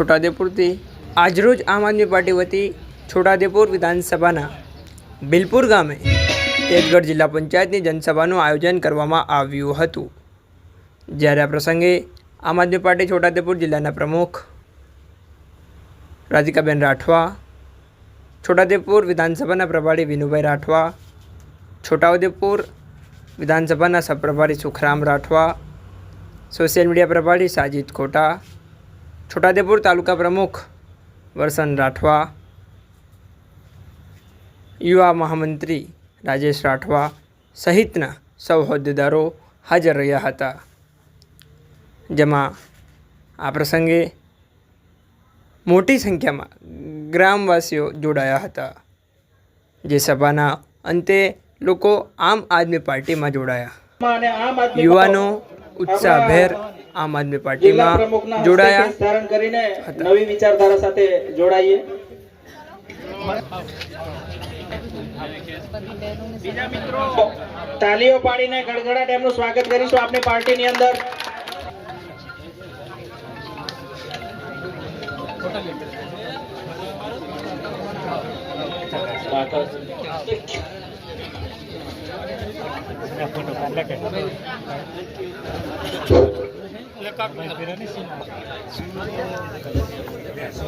છોટાદેપુરથી આજરોજ આમ આદમી પાર્ટી વતી છોટાદેપુર વિધાનસભાના બિલપુર ગામે તેજગઢ જિલ્લા પંચાયતની જનસભાનું આયોજન કરવામાં આવ્યું હતું. જ્યારે આ પ્રસંગે આમ આદમી પાર્ટી છોટાદેપુર જિલ્લાના પ્રમુખ રાધિકાબેન રાઠવા છોટાદેપુર વિધાનસભાના પ્રભારી વિનુભાઈ રાઠવા, છોટાઉદેપુર વિધાનસભાના સહપ્રભારી સુખરામ રાઠવા, સોશિયલ મીડિયા પ્રભારી સાજિદ ખોટા છોટાદેપુર તાલુકા પ્રમુખ વરસન રાઠવા યુવા મહામંત્રી રાજેશ રાઠવા સહિતના સૌ હોદ્દેદારો હાજર રહ્યા હતા. જેમાં આ પ્રસંગે મોટી સંખ્યામાં ગ્રામવાસીઓ જોડાયા હતા. જે સભાના અંતે લોકો આમ આદમી પાર્ટીમાં જોડાયા. યુવાનો ઉત્સાહભેર આમ આદમી પાર્ટીમાં જોડાયા. ધારણ કરીને નવી વિચારધારા સાથે જોડાઈએ. તાલીઓ પાડીને ગડગડાટ એમનું સ્વાગત કરીશું આપની પાર્ટીની અંદર.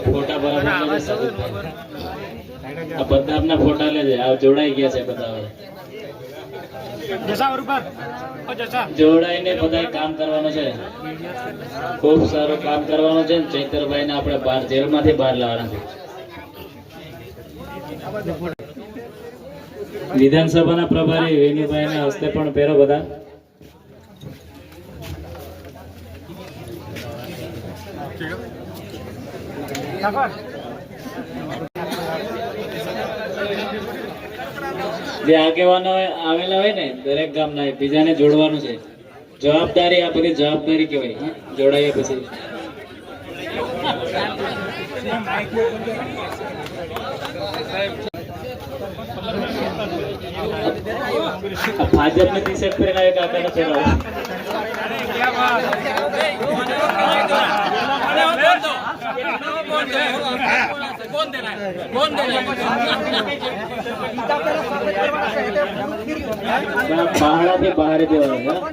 ફોટા બરાબર આ બધા આપના ફોટા. લેજે આ જોડાઈ ગયા છે બધા જોડાઈને બધા કામ કરવાનું છે. ખૂબ સારું કામ કરવાનું છે ચૈતરભાઈ ને આપણે બહાર જેલમાંથી બહાર લાવવાના છે. વિધાનસભાના પ્રભારી વેણુભાઈ ના હસ્તે પણ પહેરો બધા. જે આગેવાનો આવેલા હોય ને દરેક ગામના બીજાને જોડવાનું છે. જવાબદારી આ બધી જવાબદારી કહેવાય. જોડાઈએ પછી. ભાજપની ટી શર્ટ પહેરીને આવે કાકાને પહેરાવો? બહારથી બહાર દેવાનું